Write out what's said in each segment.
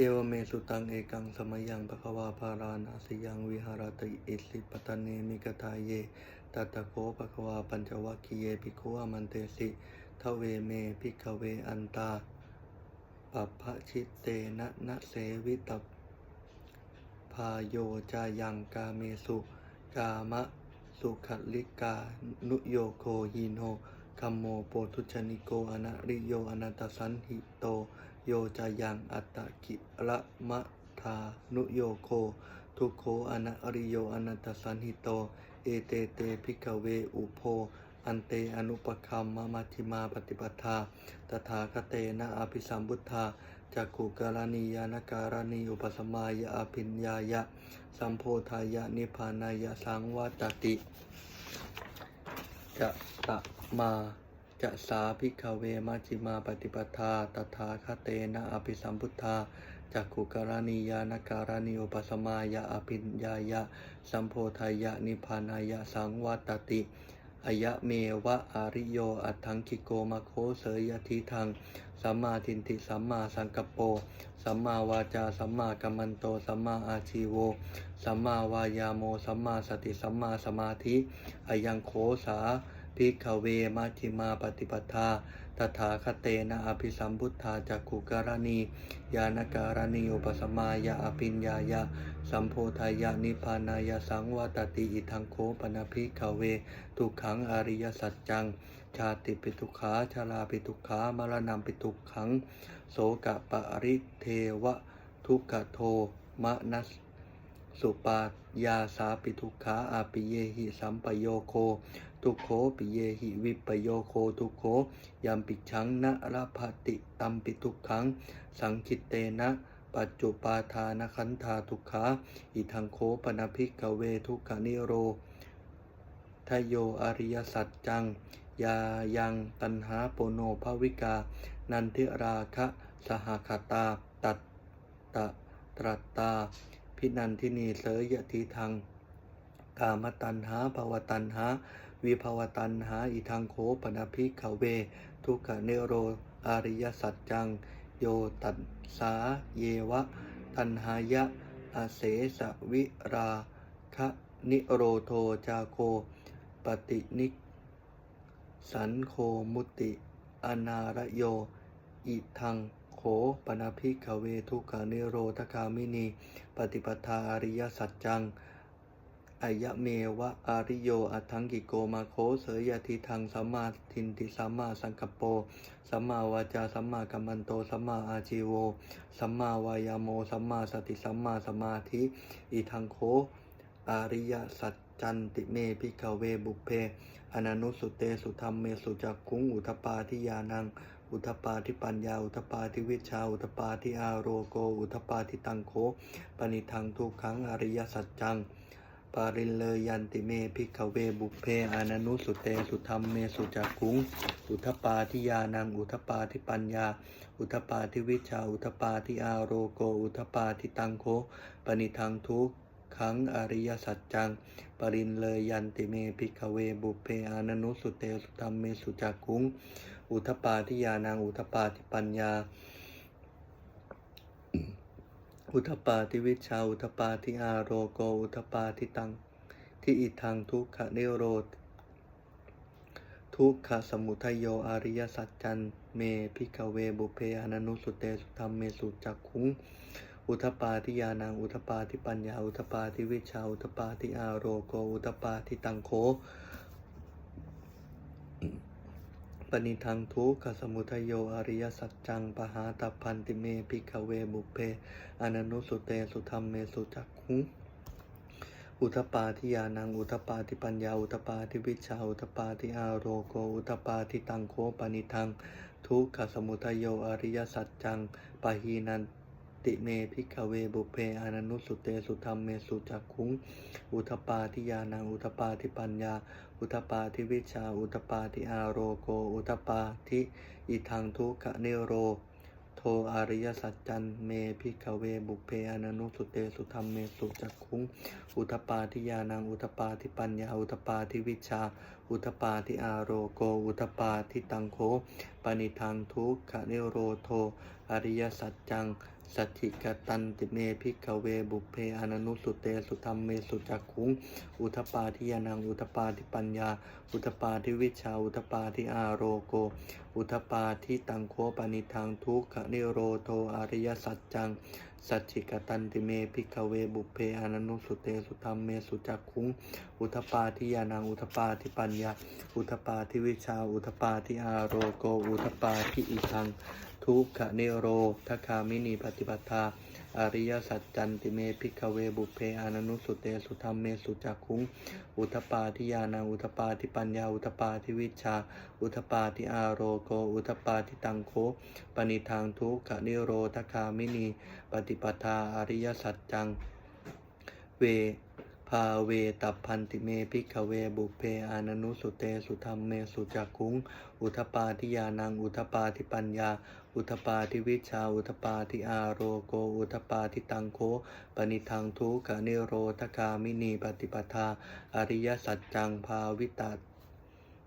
เอวเมสุตังเอกังสมยังปะควาภารานาสิยังวิหารติอิสิปตะเนมิกทาเยตัตะโคปะควาปัญจวัคคีเยภิกขุอามันเตสิทเวเมภิกเวอันตาปัพพชิตเตนะนะเสวิตพาโยจายังกาเมสุ กามะสุขลิกา นุโยโคหิโนคัมโมโปทุชนิโกอนะริโยอนันตสันหิโต โยจายังอัตตกิระมะทานุโยโค ทุโขอนะอริโยอนันตสันหิโต เอเตเตพิกเวอุโพอันเตอนุปคัมมะมัชฌิมาปฏิปทา ตถาคเตนะอภิสัมบุทธาจักขุกรณียานการณีอุปสมายะอภิญญายะ สัมโพธายะนิพพานายะสังวัตติจะตะมา จะสาพิกเวมัจิมาปฏิปทาตถาคเตนะอภิสัมพุทธาจักขุกรณียานการณีอุปสมายะอภิญญายะ สัมโพธายะนิพานายะสังวัตติอายะเมวะอาริโย อัตถังคิโกมาโคเสยทิทัง สัมมาทินติสัมมาสังกปโป สัมมาวาจา สัมมากัมมันโต สัมมาอาชีโว สัมมาวายาโม สัมมาสติ สัมมาสมาธิอายังโคสา ภิกขเวมัชฌิมาปฏิปทา ตถาคเตนะอภิสัมพุทธาจักขุการณียานการณีอุปสมายะอภิญญายะสัมโพธายะนิพพานายะสังวัตติอิทังโคปนภิกขเว ทุกขังอริยสัจจัง ชาติปิทุขาชาลาปิทุขามรณะปิทุขัง โสกะปะริเทวะ ทุกขโทมะนัสสุปาญาสาปิทุขาอาปิเยหิสัมปโยโค ทุโขปิเยหิวิปโยโคทุโขยัมปิชังนะระภติตัมปิทุกขัง สังคิตเตนะปัจจุปาทานขันธาทุกขาอิทังโคปนภิกเวทุกขานิโรทโยอริยสัจจัง ยายังตันหาโปโนภวิกา นันทิราคะสหคตาตัตตะตรัตตา พินันทินีเสยยะทีทางกามตันหาภวตันหา วิภวตันหาอิทังโคปนภิกขเว ทุกขเนโรอริยสัจจัง โยตัสสาเยวะ ตันหายะอาเสสวิราคะนิโรโทจาโค ปฏินิสันโคมุติอนารโย อิทังโขปนาภิกขเวทุกขานิโรธคามินี ปฏิปทาอริยสัจจัง อายะเมวะอาริโยอัตถังกิโกมาโคเสยยทิทังสัมมาทินติสัมมาสังกปโปสัมมาวาจาสัมมากัมมันโตสัมมาอาชีโวสัมมาวายาโมสัมมาสติสัมมาสมาธิ อิทังโคอาริยสัจจันติเมพิกเวบุเพอนันุสุเตสุธรรมเมสุจักคุงอุทปาทิยานังอุทปาทิปัญญา อุทปาทิวิชา อุทปาทิอาโรโก อุทปาทิตังโคปณิทังทุกขังอริยสัจจัง ปารินเลยันติเมพิกเวบุเพอานันุสุเตสุธรรมเมสุจักคุง อุทปาทิยานังอุทปาทิปัญญา อุทปาทิวิชา อุทปาทิอาโรโก อุทปาทิตังโคปณิทังทุกขังอริยสัจจัง ปรินเลยยันติเมพิกเวบุเพอานันุสุเตสุธรรมเมสุจักคุง อุทปาทิยานังอุทปาทิปัญญา อุทปาทิวิชาอุทปาทิอาโรโกอุทปาทิตังที่อิทังทุกขนิโรธ ทุกขสมุทัยโยอริยสัจจันเมพิกเวบุเพอนันุสุเตสุธรรมเมสุจักขุงอุทปาทิยานังอุทปาทิปัญญาอุทปาทิวิชาอุทปาทิอาโรโกอุทปาทิตังโค ปณิทังทุกขสมุทัยโยอริยสัจจังปหาตัพันติเมพิกเวบุเพอนันุสุเตสุธรรมเมสุจักขุอุทปาทิยานังอุทปาทิปัญญาอุทปาทิวิชาอุทปาทิอาโรโกอุทปาทิตังโคปนิทัง ทุกขสมุทัยโยอริยสัจจังปะหีนัน ติเมพิกเวบุเพอานันุสุเตสุธรรมเมสุจักขุง อุทปาทิยานังอุทปาทิปัญญา อุทปาทิวิชา อุทปาทิอาโรโก อุทปาทิอิทังทุกขเนโร โทอริยสัจจันเมพิกเวบุเพอนันุสุเตสุธรรมเมสุจักขุง อุทปาทิยานังอุทปาทิปัญญา อุทปาทิวิชา อุทปาทิอาโรโก อุทปาทิตังโคปณิทังทุกขนิโรโทอริยสัจจัง สัจจิกตันติเมพิกเวบุเพอนันุสุเตสุธรรมเมสุจักขุง อุทปาทิยานังอุทปาทิปัญญา อุทปาทิวิชา อุทปาทิอาโรโก อุทปาทิตังโคปนิทังทุกขนิโรโทอริยสัจจังสัจจิกตันติเมพิกเวบุเพอนันุสุเตสุธรรมเมสุจักขุง อุทปาทิยานังอุทปาทิปัญญา อุทปาทิวิชา อุทปาทิอาโรโก อุทปาทิอิทัง ทุกขเนโรทคามินีปฏิปทาอริยสัจจันติเมพิกเวบุเพอานนุสุเตสุธรรมเมสุจักขุง อุทปาทิยานังอุทปาทิปัญญาอุทปาทิวิชา อุทปาทิอาโรโก อุทปาทิตังโคปณิทางทุกขนิโรธคามินีปฏิปทาอริยสัจจัง เวภาเวตัพพันติเมพิกเวบุเพอานนุสุเตสุธรรมเมสุจักขุง อุทปาทิยานังอุทปาทิปัญญา อุทปาทิวิชาอุทปาทิอาโรโก อุทปาทิตังโคปณิทังทุกขนิโรธคามินีปฏิปทา อริยสัจจังภาวิตา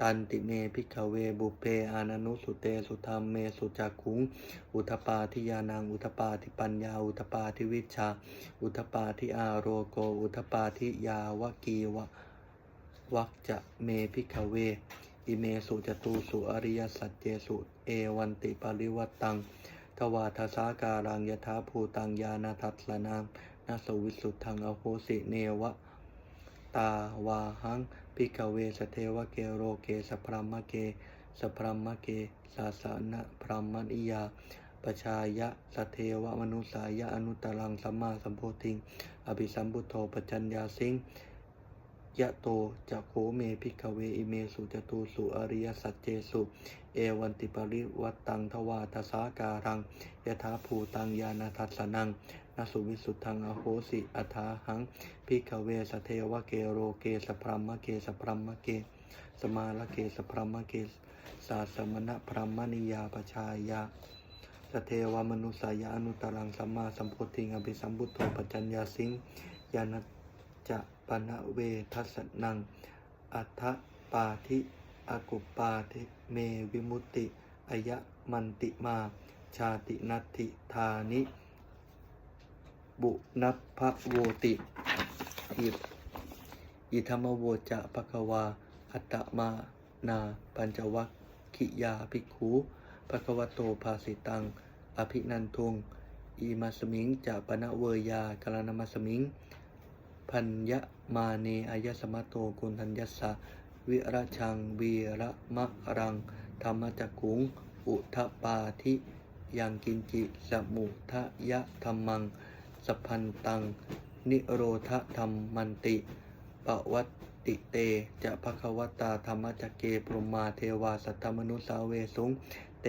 ตันติเมพิกเวบุเพอานันุสุเตสุธรรมเมสุจักขุง อุทปาทิยานัง อุทปาทิปัญญา อุทปาทิวิชา อุทปาทิอาโรโก อุทปาทิยาวกีวะวักจะเมพิกเว อิเมสุจตูสุอริยสัจเจสุเอวันติปริวัตตังทวาทสาการังยถาภูตังยานาทัสนามนาสวิสุทธังอโหสิเนวะ ตาวาหังพิกเวสเทวเกโรเกสพรมเก สพรมเกสาสนะพรหมนิยาปชายะสเทวมนุสายะอนุตตรังสัมมาสัมโพธิง อภิสัมพุทโธปัจจัญญาสิง ยะโตจะโคเมพิกเวอิเมสุจตูสุอริยสัจเจสุ เอวันติปริวัตตังทวาทสาการังยถาภูตังยานาทัสนังนสุวิสุทธังอโหสิอัฐาหังพิกเวสเทวเกโรเกสพรหมเกสพรหมเก สมาลเกสพรหมเกสาสมณพรมนิยาปชายาสเทวมนุสายาอนุตรังสัมมาสัมโพธิงอภิสัมพุทโธปัจจัญญาสิงยานัจจะ ปนเวทัสนัง อัฏฐปาธิอากุปาธิเมวิมุติอายะมันติมา ชาตินัตถิธานิ บุนัพะโวติอิอิธรรมโวจะปะคะวา อัตมานาปัญจวัคคิยาภิกขุภะควโตภาสิตัง อภินันทุงอีมาสมิงจะปนะเวยากาลามาสมิง พัญญมาเนอายสมะโตกุณทัญญสสะวิระชังวีระมะรัง ธรรมจักขุง อุทปาทิยังกินจิสมุทะยะธรรมัง สพันตัง นิโรธธรรมมันติปวัตติเต จะภควตาธรรมจักเกปรมาเทวาสัทธมนุสาเวสุง เต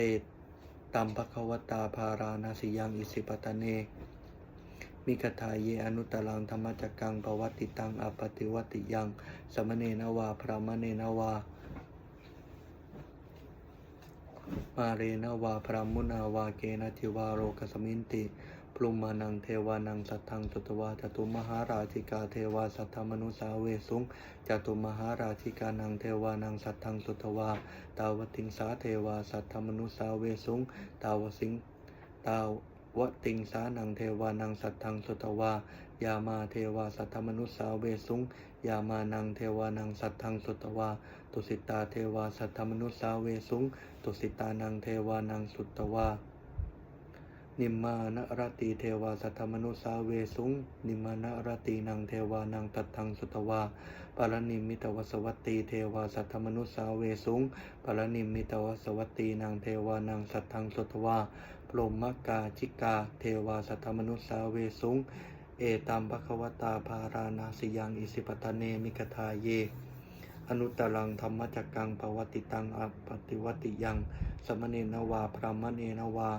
ตัมภควตาภารานาสิยังอิสิปตะเน มิกถาเยอนุตตรังธรรมจักกังปวัติตังอปติวัติยัง สมณเณนวา พระมณเณนวา มาเรนวา พระมุนาวา เกนทิวาโรกสมินติพรุมานังเทวานังสัทธังจตุวาจตุมหาราชิกาเทวาสัทธมนุสาเวสุงจตุมหาราชิกานังเทวานังสัทธังสุตวาตาวติงสาเทวาสัทธมนุสาเวสุงตาวสิงตาว วติงสานังเทวานังสัทธังสุตวายามาเทวาสัทธมนุสาเวสุงยามานังเทวานังสัทธังสุตวาตุสิตาเทวาสัทธมนุสาเวสุงตุสิตานังเทวานังสุตวานิมมานรตีเทวาสัทธมนุสาเวสุงนิมมานรตีนังเทวานังตัตทังสุตวาปารณิมิตวสวัตตีเทวาสัทธมนุสาเวสุงปารณิมิตวสวัตตีนังเทวานังสัทธังสุตวา พรหมกาจิกา เทวาสัทธมนุสาเวสุง เอตัมภควตาภารานาสิยังอิสิปตะเนมิกทาเย อนุตตรังธรรมจักกังปวติตังอปฏิวัติยัง สมณเณนวาพรหมเณนวา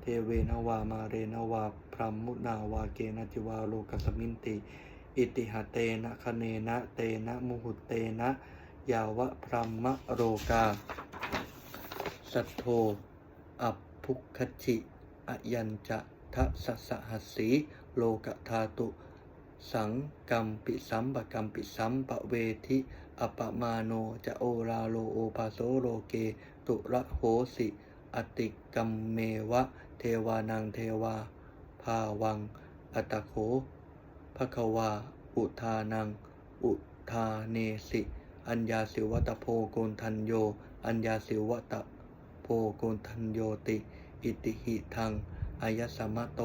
เทเวนวามาเรนวา พรหมุนาวาเกณจิวาโลกสมินติ อิติหเตนะคะเนนะเตนะมุหุเตนะ ยาวะพรหมโรกา สัทโธอัป พุคคชิอยัญจะทะสสหัสสีโลกธาตุ สังกัมปิสัมปกัมปิสัมปะเวทิอปมาโนจะโอราโลโอภาโสโลเก ตุระโหสิ อติกัมเมวะ เทวานังเทวา ภาวัง อัตโขภควา อุทานัง อุทาเนสิ อัญญาสิวัตโพโกนทันโย อัญญาสิวัต โพโกนทันโยติ อิติหิทังอายสมะโต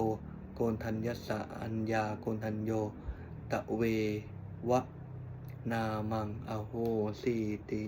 โกนทัญยสสะอัญญาโกนทันโย ตะเววะนามังอโหสีติ